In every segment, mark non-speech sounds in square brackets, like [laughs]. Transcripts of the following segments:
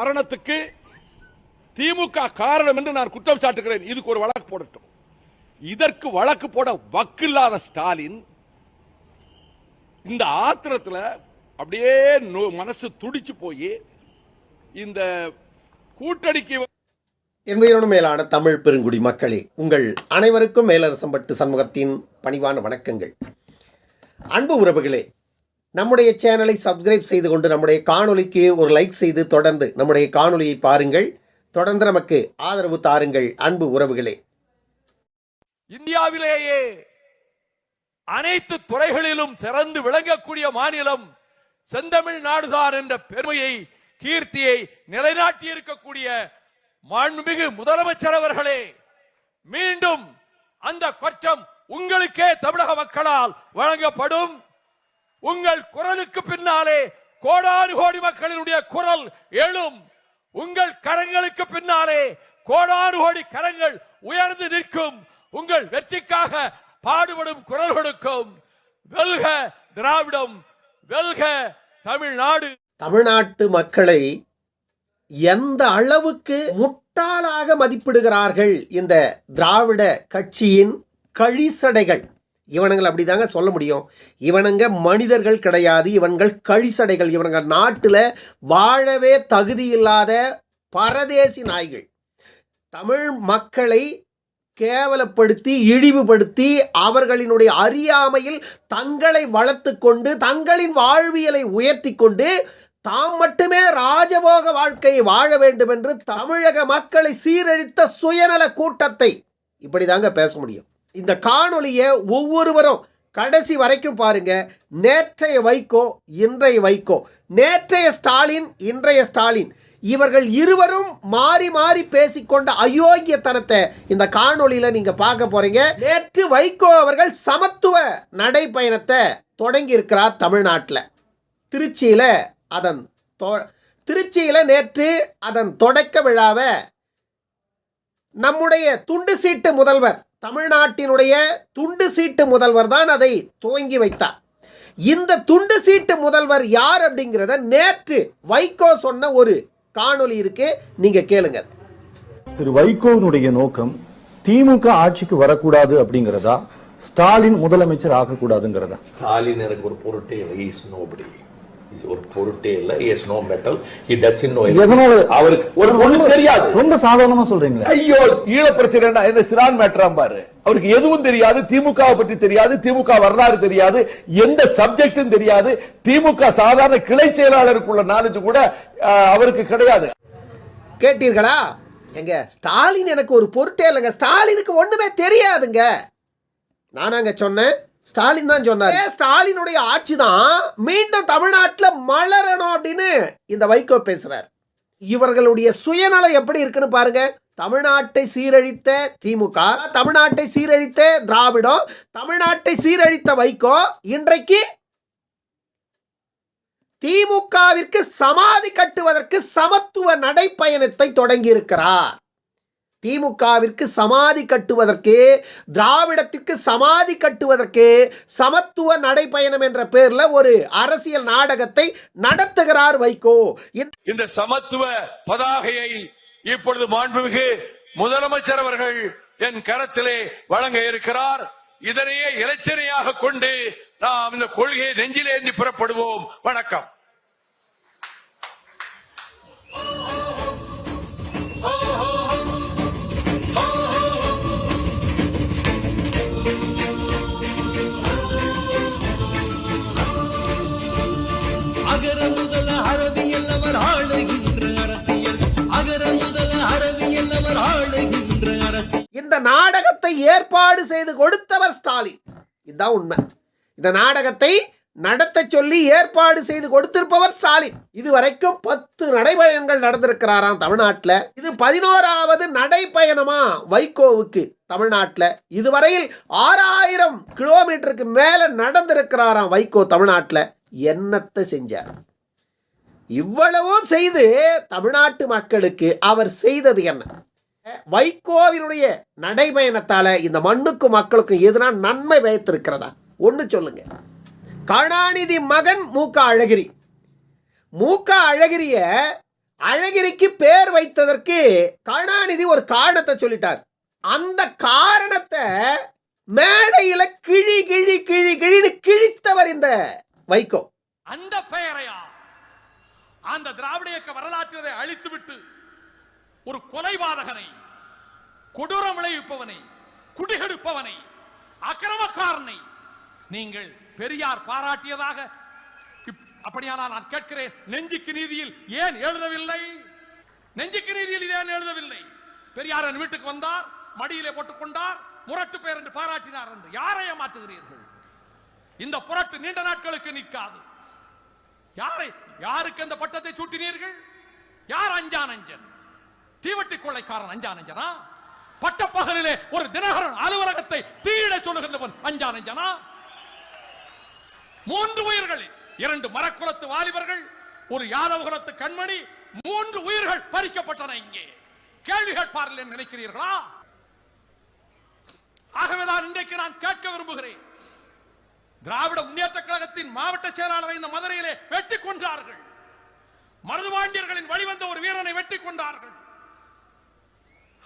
மரணத்துக்கு திமுக காரணம் என்று நான் குற்றம் சாட்டுகிறேன். இதுக்கு ஒரு வழக்கு போடட்டும். இதற்கு வழக்கு போட வக்கில்லாத ஸ்டாலின் இந்த ஆத்திரத்துல அப்படியே மனசு துடிச்சு போய் இந்த கூட்டணிக்கு என்பதனும் மேலான தமிழ் பெருங்குடி மக்களே உங்கள் அனைவருக்கும் மேலரசம்பட்டு சண்முகத்தின் பணிவான வணக்கங்கள். அன்பு உறவுகளே நம்முடைய சேனலை சப்ஸ்கிரைப் செய்து கொண்டு நம்முடைய காணொலிக்கு ஒரு லைக் செய்து தொடர்ந்து நம்முடைய காணொலியை பாருங்கள். தொடர்ந்து நமக்கு ஆதரவு தாருங்கள். அன்பு உறவுகளே. இந்தியாவிலேயே அனைத்து துறைகளிலும் சிறந்து விளங்கக்கூடிய மாநிலம் செந்தமிழ் நாடுதான் என்ற பெருமையை கீர்த்தியை நிலைநாட்டி இருக்கக்கூடிய மாண்புமிகு முதலமைச்சர் அவர்களே மீண்டும் அந்த கொச்சம் உங்களுக்கே தமிழக மக்களால் வழங்கப்படும். உங்கள் குரலுக்கு பின்னாலே கோடானு கோடி மக்களினுடைய குரல் எழும். உங்கள் கரங்களுக்கு பின்னாலே கோடானு கோடி கரங்கள் உயர்ந்து நிற்கும். உங்கள் வெற்றிக்காக பாடுபடும் குரல் கொடுக்கும். வெல்க திராவிடம் வெல்க தமிழ்நாடு. தமிழ்நாட்டு மக்களை எந்த அளவுக்கு முட்டாளாக மதிப்பிடுகிறார்கள் இந்த திராவிட கட்சியின் கழிசடைகள்? இவனுங்களை அப்படிதாங்க சொல்ல முடியும். இவனுங்க மனிதர்கள் கிடையாது. இவன்கள் கழிசடைகள். இவனுங்க நாட்டில் வாழவே தகுதியில்லாத பரதேசி நாய்கள். தமிழ் மக்களை கேவலப்படுத்தி இழிவுபடுத்தி அவர்களினுடைய அறியாமையில் தங்களை வளர்த்து கொண்டு தங்களின் வாழ்வியலை உயர்த்தி கொண்டு தாம் மட்டுமே ராஜபோக வாழ்க்கையை வாழ வேண்டும் என்று தமிழக மக்களை சீரழித்த சுயநல கூட்டத்தை இப்படி தாங்க பேச முடியும். இந்த காணொளியை ஒவ்வொருவரும் கடைசி வரைக்கும் பாருங்க. நேற்றைய வைகோ இன்றைய வைகோ. நேற்றைய ஸ்டாலின் இன்றைய ஸ்டாலின். இவர்கள் இருவரும் மாறி மாறி பேசிக்கொண்ட அயோக்கியத்தனத்தை இந்த காணொளியில நீங்க பார்க்க போறீங்க. நேற்று வைகோ அவர்கள் சமத்துவ நடைப்பயணத்தை தொடங்கி இருக்கிறார் தமிழ்நாட்டில். திருச்சியில அதன் தொ- திருச்சியில நேற்று அதன் தொடக்க விழாவை நம்முடைய துண்டு சீட்டு முதல்வர் தமிழ்நாட்டினுடைய துண்டு சீட்டு முதல்வர் தான் அதை துவங்கி வைத்தார். இந்த துண்டு சீட்டு முதல்வர் யார் அப்படிங்கிறத நேற்று வைகோ சொன்ன ஒரு காணொளி இருக்கு. நீங்க கேளுங்க. திரு வைகோவினுடைய நோக்கம் திமுக ஆட்சிக்கு வரக்கூடாது அப்படிங்கறதா? ஸ்டாலின் முதலமைச்சர் ஆகக்கூடாதுங்கிறதா? ஸ்டாலின் எனக்கு ஒரு பொருட்டே ஒரு பொருட்டே இல்ல. Is no metal he does in no எதனால? அவருக்கு ஒரு ஒண்ணு தெரியாது. ரொம்ப சாதாரணமா சொல்றீங்களே. ஐயோ ஈழ பிரச்சனை என்ன? சிறான் மேட்டராம் பாரு. அவருக்கு எதுவும் தெரியாது. திமுக பற்றி தெரியாது. திமுக வரலாறு தெரியாது. எந்த சப்ஜெக்டும் தெரியாது. திமுக சாதாரண கிளை செயலாளருக்குள்ள நாலேஜ் கூட அவருக்கு கிடையாது. கேட்டீர்களா? எங்க ஸ்டாலின் எனக்கு ஒரு பொருட்டே இல்லைங்க. ஸ்டாலினுக்கு ஒண்ணுமே தெரியாதுங்க. நானாங்க சொன்னேன். ஸ்டாலின் தான் சொன்னார். ஸ்டாலினுடைய ஆட்சி தான் மீண்டும் தமிழ்நாட்டில் மலரணும் அப்படின்னு இந்த வைகோ பேசுறார். இவர்களுடைய சுயநலம் எப்படி இருக்குன்னு பாருங்க. தமிழ்நாட்டை சீரழித்த திமுக தமிழ்நாட்டை சீரழித்த திராவிடம் தமிழ்நாட்டை சீரழித்த வைகோ இன்றைக்கு திமுகவிற்கு சமாதி கட்டுவதற்கு சமத்துவ நடைப்பயணத்தை தொடங்கி இருக்கிறார் திமுகவிற்கு சமாதி கட்டுவதற்கு திராவிடத்திற்கு சமாதி கட்டுவதற்கு சமத்துவ நடைபயணம் என்ற பேர்ல ஒரு அரசியல் நாடகத்தை நடத்துகிறார் வைகோ. இந்த சமத்துவ பதாகையை இப்பொழுது மாண்புமிகு முதலமைச்சர் அவர்கள் என் கரத்திலே வழங்க இருக்கிறார். இதனையே இலச்சனையாக கொண்டு நாம் இந்த கொள்கையை நெஞ்சிலேந்தி புறப்படுவோம். வணக்கம். அகர முதல அவர் ஆளுகின்ற அரசியல். அகர முதல அவர் ஆளுகின்ற அரசியல். இந்த நாடகத்தை ஏற்பாடு செய்து கொடுத்தவர் ஸ்டாலின். இதுதான் உண்மை. இந்த நாடகத்தை நடத்த சொல்லி ஏற்பாடு செய்து கொடுத்திருப்பவர் ஸ்டாலின். இதுவரைக்கும் பத்து நடைபயணங்கள் நடந்திருக்கிறாராம் தமிழ்நாட்டில். இது பதினோராவது நடைப்பயணமா வைகோவுக்கு தமிழ்நாட்டில். இதுவரையில் ஆறாயிரம் கிலோமீட்டருக்கு மேலே நடந்திருக்கிறாராம் வைகோ தமிழ்நாட்டில். என்னத்தை செஞ்சார்? இவ்வளவும் செய்து தமிழ்நாட்டு மக்களுக்கு அவர் செய்தது என்ன? வைகோவினுடைய நடைபயணத்தால இந்த மண்ணுக்கும் மக்களுக்கும் எதுனா நன்மை வைத்திருக்கிறதா ஒன்று சொல்லுங்க. கருணாநிதி மகன் மூக்க அழகிரி. மூக்க அழகிரிய அழகிரிக்கு பேர் வைத்ததற்கு கருணாநிதி ஒரு காரணத்தை சொல்லிட்டார். அந்த காரணத்தை மேடையில கிழி கிழி கிழி கிழின்னு கிழித்தவர் இந்த வைகோ. அந்த பெயரையா? அந்த திராவிட இயக்க வரலாற்றினை அழித்துவிட்டு ஒரு கொலைபாதகனை கொடூரம் விளைவிப்பவனை குடிகெடுப்பவனை அக்கிரமக்காரனை நீங்கள் பெரியார் பாராட்டியதாக அப்படியானால் நான் கேட்கிறேன் நெஞ்சுக்கு நீதியில் ஏன் எழுதவில்லை? நெஞ்சுக்கு நீதியில் ஏன் எழுதவில்லை? பெரியார் என் வீட்டுக்கு வந்தார் மடியிலே போட்டுக் கொண்டார் முரட்டு பெயர் என்று பாராட்டினார் என்று யாரை ஏமாற்றுகிறீர்கள்? இந்த புரட்டு நீண்ட நாட்களுக்கு நிற்காது. யாரை யாருக்கு அந்த பட்டத்தை சூட்டினீர்கள்? யார் அஞ்சான் அஞ்சன்? தீவட்டி கொள்ளைக்காரன் அஞ்சான் அஞ்சனா? பட்டப்பகலிலே ஒரு தினகரன் அலுவலகத்தை தீயிட சொல்லுகின்றவன் அஞ்சான் அஞ்சனா? மூன்று உயிர்களில் இரண்டு மரக்குலத்து வாலிபர்கள் ஒரு யாதவ குலத்து கண்மணி மூன்று உயிர்கள் பறிக்கப்பட்டன இங்கே. கேள்வி கேட்பார்கள் நினைக்கிறீர்களா? ஆகவேதான் இன்றைக்கு நான் கேட்க விரும்புகிறேன். திராவிட முன்னேற்ற கழகத்தின் மாவட்ட செயலாளரை இந்த மதுரையிலே வெட்டி கொன்றார்கள். மருதுபாண்டியர்களின் வழிவந்த ஒரு வீரனை வெட்டி கொண்டார்கள்.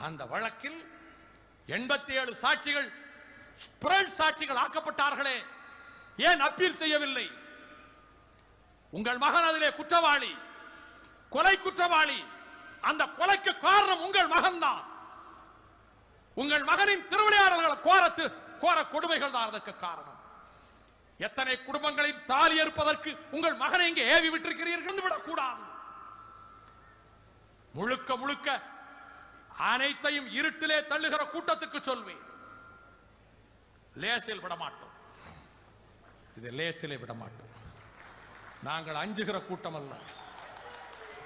அந்த வழக்கில் எண்பத்தி ஏழு சாட்சிகள் சாட்சிகள் ஆக்கப்பட்டார்களே. ஏன் அப்பீல் செய்யவில்லை? உங்கள் மகன் அதிலே குற்றவாளி கொலை குற்றவாளி அந்த கொலைக்கு காரணம் உங்கள் மகன்தான். உங்கள் மகனின் திருவிளையாடல்கள் கோரத்து கோர கொடுமைகள் தான் அதற்கு காரணம். எத்தனை குடும்பங்களின் தாலி அறுப்பதற்கு உங்கள் மகனை இங்கே ஏவி விட்டிருக்கிறீர்கள் விடக்கூடாது. முழுக்க முழுக்க அனைத்தையும் இருட்டிலே தள்ளுகிற கூட்டத்துக்கு சொல்வேன். லேசில் விடமாட்டோம். இது லேசிலே விடமாட்டோம். நாங்கள் அஞ்சுகிற கூட்டம் அல்ல.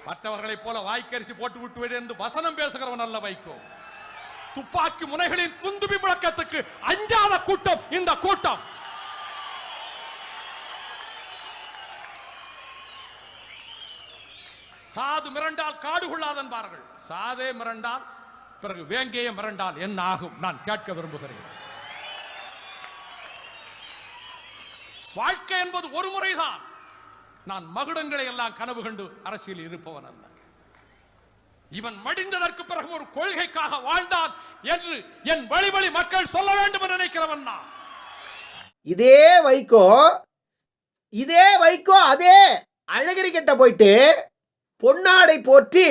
மற்றவர்களைப் போல வாய்க்கரிசி போட்டு விட்டு என்று வசனம் பேசுகிறவன் அல்ல வைக்கோ துப்பாக்கி முனைகளின் குந்துபி முழக்கத்துக்கு அஞ்சாத கூட்டம் இந்த கூட்டம். சாது மிரண்டால் காடு கொள்ளாது என்பார்கள். சாதே மிரண்டால் பிறகு வேங்கையே மிரண்டால் என்ன ஆகும்? நான் கேட்க விரும்புகிறேன். வாழ்க்கை என்பது ஒரு முறைதான். நான் மகுடங்களை எல்லாம் கனவு கண்டு அரசியல் இருப்பவன் அல்ல. இவன் மடிந்ததற்கு பிறகு ஒரு கொள்கைக்காக வாழ்ந்தான் என்று என் வழிவழி மக்கள் சொல்ல வேண்டும் என்று நினைக்கிறவன் நான். இதே வைகோ இதே வைகோ அதே அழகிரி கிட்ட போயிட்டு பொன்னாடை போற்றி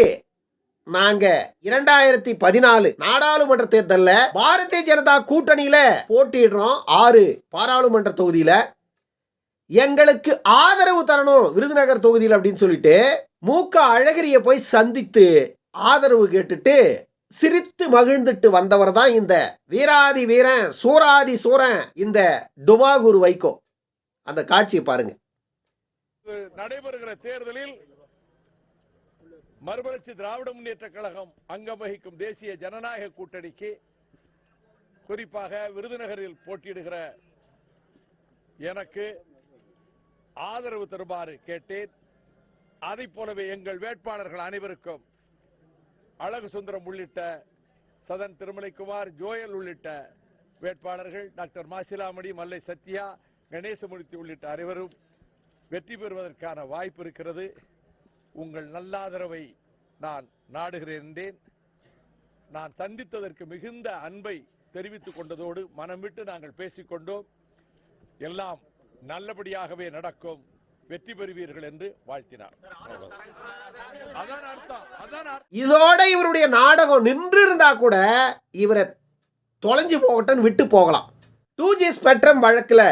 நாங்க இரண்டாயிரத்தி பதினாலு நாடாளுமன்ற தேர்தலில் பாரதிய ஜனதா கூட்டணியில போட்டியிடுறோம். ஆறு பாராளுமன்ற தொகுதியில. எங்களுக்கு ஆதரவு தரணும் விருதுநகர் தொகுதியில் அப்படின்னு சொல்லிட்டு மூக்க அழகிரிய போய் சந்தித்து ஆதரவு கேட்டுட்டு சிரித்து மகிழ்ந்துட்டு வந்தவர் தான் இந்த வீராதி வீரன் சூராதி சூரன் இந்த டுவாகூர் வைகோ. அந்த காட்சியை பாருங்க. நடைபெறுகிற தேர்தலில் மறுமலர்ச்சி திராவிட முன்னேற்ற கழகம் அங்கம் வகிக்கும் தேசிய ஜனநாயக கூட்டணிக்கு குறிப்பாக விருதுநகரில் போட்டியிடுகிற எனக்கு ஆதரவு தருமாறு கேட்டேன். அதைப் போலவே எங்கள் வேட்பாளர்கள் அனைவருக்கும் அழகு சுந்தரம் உள்ளிட்ட சதன் திருமலைக்குமார் ஜோயல் உள்ளிட்ட வேட்பாளர்கள் டாக்டர் மாசிலாமணி மல்லை சத்யா கணேசமூர்த்தி உள்ளிட்ட அனைவரும் வெற்றி பெறுவதற்கான வாய்ப்பு இருக்கிறது. உங்கள் நல்லாதரவை நான் நாடுகிறேன் என்றேன் நான் சந்தித்ததற்கு மிகுந்த அன்பை தெரிவித்துக் கொண்டதோடு மனம் விட்டு நாங்கள் பேசிக்கொண்டோம் எல்லாம் நல்லபடியாகவே நடக்கும். வெற்றி பெறுவீர்கள் என்று வாழ்த்தினார். அதான் அர்த்தம் அதான் இதோட இவருடைய நாடகம் நின்று இருந்தா கூட இவரை தொலைஞ்சு போகட்டும் விட்டு போகலாம். டூ ஜி ஸ்பெக்ட்ரம் வழக்கில்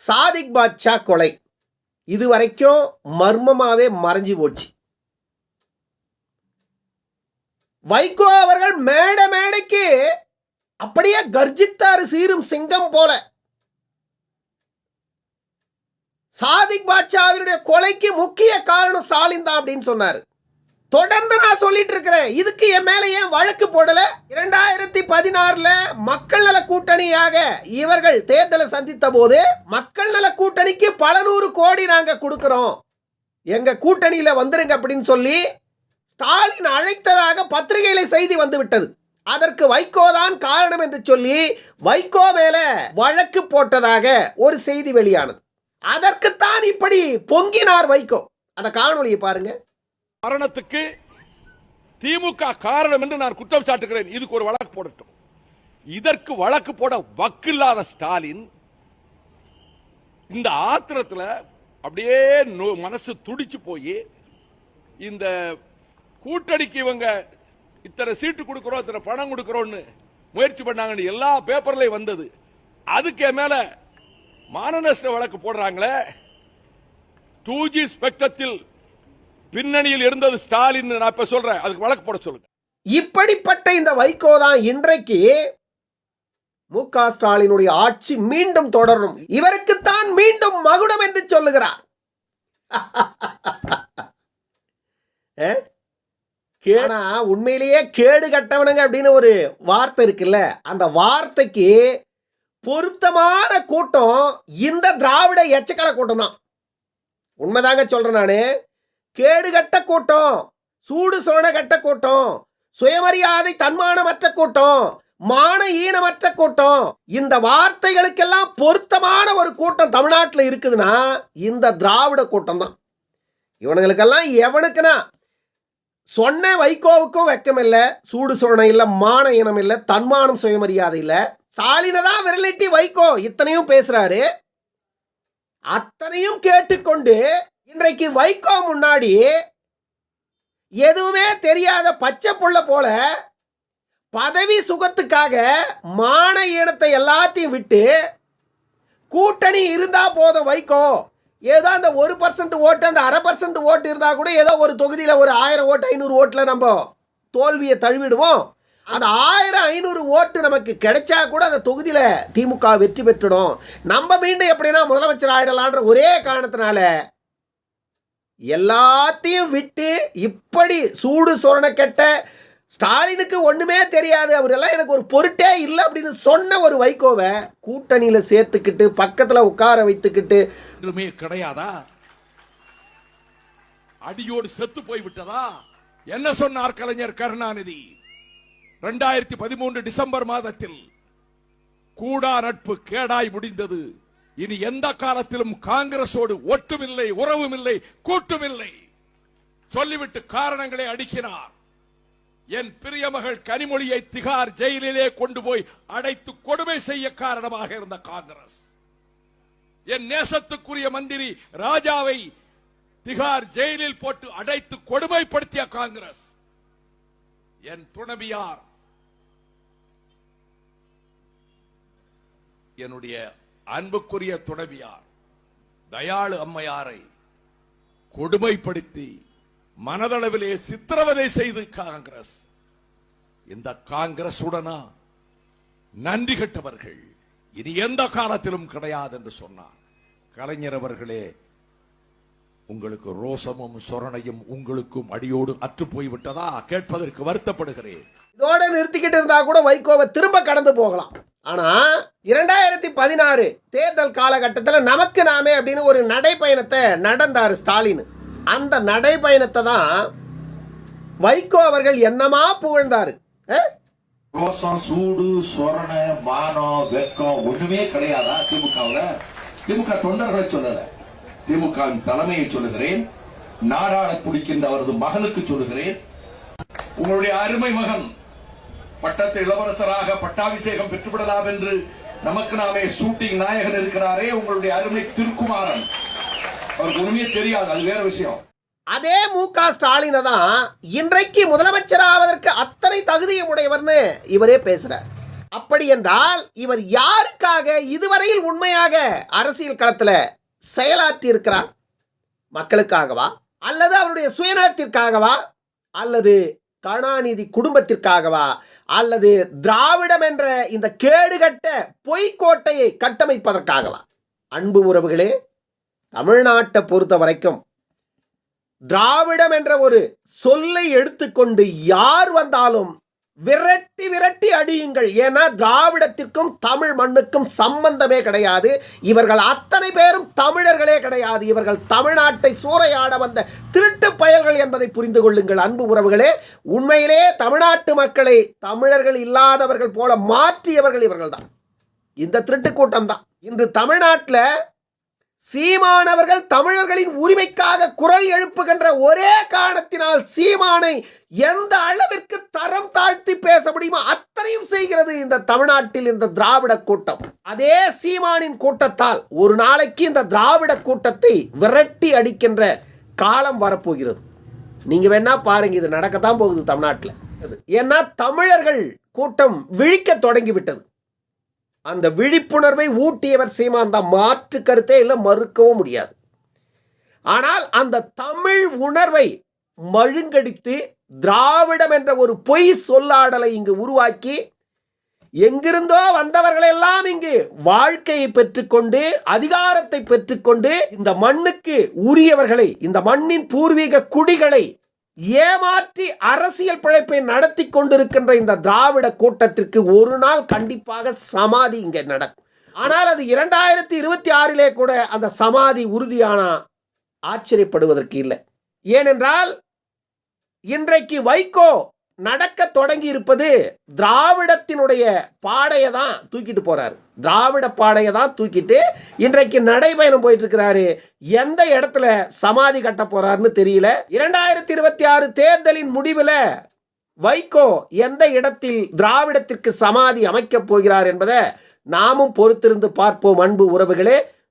சாதிக் பாட்ஷா கொலை. இது வரைக்கும் மர்மமாவே மறைஞ்சு போச்சு. வைகோ அவர்கள் மேடை மேடைக்கு அப்படியே கர்ஜித்தாரு சீரும் சிங்கம் போல. சாதிக் பாட்ஷாவினுடைய கொலைக்கு முக்கிய காரணம் ஸ்டாலின் தான் அப்படின்னு சொன்னாரு. தொடர்ந்து நான் சொல்லிட்டு இருக்கிறேன். இதுக்கு என் மேல ஏன் வழக்கு போடல? இரண்டாயிரத்தி பதினாறுல மக்கள் நல கூட்டணியாக இவர்கள் தேர்தலை சந்தித்த போது மக்கள் நல கூட்டணிக்கு பல நூறு கோடி நாங்க கொடுக்கிறோம். எங்க கூட்டணியில வந்துருங்க அப்படின்னு சொல்லி ஸ்டாலின் அழைத்ததாக பத்திரிகையில செய்தி வந்து விட்டது அதற்கு வைகோ தான் காரணம் என்று சொல்லி வைகோ மேல வழக்கு போட்டதாக ஒரு செய்தி வெளியானது. அதற்குத்தான் இப்படி பொங்கினார் வைகோ. அந்த காணொலியை பாருங்க. மரணத்துக்கு திமுக காரணம் என்று நான் குற்றம் சாட்டுகிறேன். இதுக்கு ஒரு வழக்கு போடட்டும். இதற்கு வழக்கு போட வக்கில்லாத ஸ்டாலின் இந்த ஆத்திரத்துல அப்படியே மனசு துடிச்சு போய் இந்த கூட்டணிக்கு இவங்க இத்தனை சீட்டு கொடுக்கிறோம் இத்தனை பணம் கொடுக்கிறோம்னு முயற்சி பண்ணாங்கன்னு எல்லா பேப்பர்லயும் வந்தது. அதுக்கு மேல மானநஷ்ட வழக்கு போடுறாங்களே. டூ ஜி ஸ்பெக்டத்தில் பின்னணியில் இருந்தது ஸ்டாலின் நான் இப்ப சொல்றேன். அதுக்கு வழக்கு போட சொல்லுங்க. இப்படிப்பட்ட இந்த வைகோ தான் இன்றைக்கு மு க ஸ்டாலினுடைய ஆட்சி மீண்டும் தொடரும். இவருக்குத்தான் மீண்டும் மகுடம் என்று சொல்லுகிறார். [laughs] ஏ? கேனா உண்மையிலேயே கேடு கட்டவனுங்க அப்படின்னு ஒரு வார்த்தை இருக்குல்ல? அந்த வார்த்தைக்கு பொருத்தமான கூட்டம் இந்த திராவிட எச்சக்கலை கூட்டம் தான் உண்மைதாங்க சொல்றேன் நானு. கேடு கட்ட கூட்டம் சூடு சோழ கட்ட கூட்டம் சுயமரியாதை தன்மானமற்ற கூட்டம் மான ஈனமற்ற கூட்டம். இந்த வார்த்தைகளுக்கெல்லாம் பொருத்தமான ஒரு கூட்டம் தமிழ்நாட்டில் இருக்குதுன்னா இந்த திராவிட கூட்டம் தான். இவனுங்களுக்கெல்லாம் எவனுக்குன்னா சொன்ன வைகோவுக்கும் வெக்கம் இல்லை சூடு சோழனை இல்லை மான இனம் இல்லை தன்மானம் சுயமரியாதை இல்லை. ஸ்டாலினை தான் விரலிட்டி வைகோ இத்தனையும் பேசுறாரு. அத்தனையும் கேட்டுக்கொண்டு இன்றைக்கு வைகோ முன்னாடி எதுவுமே தெரியாத பச்சை புள்ள போல பதவி சுகத்துக்காக மான இனத்தை எல்லாத்தையும் விட்டு கூட்டணி இருந்தா போதும் வைகோ. ஏதோ அந்த ஒரு பர்சன்ட் ஓட்டு அந்த அரை பர்சன்ட் ஓட்டு இருந்தா கூட ஏதோ ஒரு தொகுதியில ஒரு ஆயிரம் ஓட்டு ஐநூறு ஓட்டுல நம்ம தோல்வியை தழுவிடுவோம். அந்த ஆயிரம் ஐநூறு ஓட்டு நமக்கு கிடைச்சா கூட அந்த தொகுதியில் திமுக வெற்றி பெற்றுடும். நம்ம மீண்டும் எப்படின்னா முதலமைச்சர் ஆயிடலான்ற ஒரே காரணத்தினால எல்லாத்தையும் விட்டு இப்படி சூடு சொரணக்கெட்ட கெட்ட ஸ்டாலினுக்கு ஒன்றுமே தெரியாது. அவரெல்லாம் எனக்கு ஒரு பொருட்டே இல்லை அப்படின்னு சொன்ன ஒரு வைகோவை கூட்டணியில் சேர்த்துக்கிட்டு பக்கத்தில் உட்கார வைத்துக்கிட்டு ஒன்றுமே கிடையாதா? அடியோடு செத்து போய் விட்டதா? என்ன சொன்னார் கலைஞர் கருணாநிதி? ரெண்டாயிரத்தி பதிமூன்று டிசம்பர் மாதத்தில் கூடா நட்பு கேடாய் முடிந்தது. இனி எந்த காலத்திலும் காங்கிரசோடு ஒட்டுமில்லை உறவும் இல்லை கூட்டும் இல்லை சொல்லிவிட்டு காரணங்களை அடுக்கினார் என் பிரிய மகள் கனிமொழியை திகார் ஜெயிலிலே கொண்டு போய் அடைத்து கொடுமை செய்ய காரணமாக இருந்த காங்கிரஸ். என் நேசத்துக்குரிய மந்திரி ராஜாவை திகார் ஜெயிலில் போட்டு அடைத்து கொடுமைப்படுத்திய காங்கிரஸ். என் துணவியார். என்னுடைய அன்புக்குரிய துணவியார் தயாளு அம்மையாரை கொடுமைப்படுத்தி மனதளவிலே சித்திரவதை செய்து காங்கிரஸ். இந்த காங்கிரஸ் உடனா நன்றி கட்டவர்கள் இனி எந்த காலத்திலும் கிடையாது என்று சொன்னார். கலைஞர் அவர்களே உங்களுக்கு ரோசமும் சொரணையும் உங்களுக்கும் அடியோடு அற்று போய்விட்டதா? கேட்பதற்கு வருத்தப்படுகிறேன். இதோட நிறுத்திக்கிட்டு இருந்தா கூட வைகோவை திரும்ப கடந்து போகலாம். ஆனால் இரண்டாயிரத்தி பதினாறு தேர்தல் காலகட்டத்தில் நமக்கு நாமே அப்படின்னு ஒரு நடைப்பயணத்தை நடந்தார் ஸ்டாலின். அந்த நடைப்பயணத்தை தான் வைகோ அவர்கள் என்னமா புகழ்ந்தாரு ரோசம் சூடு சொரண மானம் வெக்கம் ஒண்ணுமே கிடையாதா திமுகவுல? திமுக தொண்டர்களை சொல்லல. திமுக தலைமையை சொல்லுகிறேன். நாடாள துடிக்கின்ற அவரது மகனுக்கு சொல்லுகிறேன். உங்களுடைய அருமை மகன் பட்டத்து இளவரசராக பட்டாபிஷேகம் பெற்றுவிடலாம் என்று நமக்கு நாமே ஷூட்டிங் நாயகன் இருக்கிறாரே உங்களுடைய அருமை திருக்குமாரன். அவருக்கு ஒண்ணுமே தெரியாது அது வேற விஷயம். அதே மு க ஸ்டாலினை தான் இன்றைக்கு முதலமைச்சர் ஆவதற்கு அத்தனை தகுதியும் உடையவர்னு இவரே பேசுறார். அப்படி என்றால் இவர் யாருக்காக இதுவரையில் உண்மையாக அரசியல் களத்தில் செயலாற்றி இருக்கிறார் மக்களுக்காகவா? அல்லது அவருடைய சுயநலத்திற்காகவா? அல்லது கருணாநிதி குடும்பத்திற்காகவா? அல்லது திராவிடம் என்ற இந்த கேடுகட்ட பொய்க்கோட்டையை கட்டமைப்பதற்காகவா? அன்பு உறவுகளே தமிழ்நாட்டை பொறுத்த வரைக்கும் திராவிடம் என்ற ஒரு சொல்லை எடுத்துக்கொண்டு யார் வந்தாலும் விரட்டி விரட்டி அடியுங்கள். ஏன்னா திராவிடத்திற்கும் தமிழ் மண்ணுக்கும் சம்பந்தமே கிடையாது. இவர்கள் அத்தனை பேரும் தமிழர்களே கிடையாது. இவர்கள் தமிழ்நாட்டை சூறையாட வந்த திருட்டு பயல்கள் என்பதை புரிந்து கொள்ளுங்கள். அன்பு உறவுகளே உண்மையிலே தமிழ்நாட்டு மக்களை தமிழர்கள் இல்லாதவர்கள் போல மாற்றியவர்கள் இவர்கள் தான் இந்த திருட்டு கூட்டம் தான். இன்று தமிழ்நாட்டில் சீமானவர்கள் தமிழர்களின் உரிமைக்காக குரல் எழுப்புகின்ற ஒரே காரணத்தினால் சீமானை எந்த அளவிற்கு தரம் தாழ்த்தி பேச முடியுமோ அத்தனையும் செய்கிறது இந்த தமிழ்நாட்டில் இந்த திராவிட கூட்டம். அதே சீமானின் கூட்டத்தால் ஒரு நாளைக்கு இந்த திராவிட கூட்டத்தை விரட்டி அடிக்கின்ற காலம் வரப்போகிறது. நீங்க வேணா பாருங்க இது நடக்கத்தான் போகுது தமிழ்நாட்டில். ஏன்னா தமிழர்கள் கூட்டம் விழிக்க தொடங்கிவிட்டது. அந்த விழிப்புணர்வை ஊட்டியவர் சீமான் தான். மாற்று கருத்தே இல்லை மறுக்கவும் முடியாது. ஆனால் அந்த தமிழ் உணர்வை மழுங்கடித்து திராவிடம் என்ற ஒரு பொய் சொல்லாடலை இங்கு உருவாக்கி எங்கிருந்தோ வந்தவர்களெல்லாம் இங்கு வாழ்க்கையை பெற்றுக்கொண்டு அதிகாரத்தை பெற்றுக்கொண்டு இந்த மண்ணுக்கு உரியவர்களை இந்த மண்ணின் பூர்வீக குடிகளை ஏமாற்றி அரசியல் பிழைப்பை நடத்தி கொண்டிருக்கின்ற இந்த திராவிட கூட்டத்திற்கு ஒரு நாள் கண்டிப்பாக சமாதி இங்கே நடக்கும். ஆனால் அது இரண்டாயிரத்தி இருபத்தி ஆறிலே கூட அந்த சமாதி உறுதியானா ஆச்சரியப்படுவதற்கு இல்லை. ஏனென்றால் இன்றைக்கு வைகோ நடக்க தொடங்கி இருப்பது திராவிடத்தினுடைய பாடையை தான் தூக்கிட்டு போறாரு. திராவிட பாடையை தான் தூக்கிட்டு இன்றைக்கு நடைபயணம் போயிட்டு இருக்கிறாரு எந்த இடத்துல சமாதி கட்ட போறாருன்னு தெரியல. இரண்டாயிரத்தி இருபத்தி ஆறு தேர்தலின் முடிவில் வைகோ எந்த இடத்தில் திராவிடத்திற்கு சமாதி அமைக்கப் போகிறார் என்பதை நாமும் பொறுத்திருந்து பார்ப்போம் அன்பு உறவுகளே.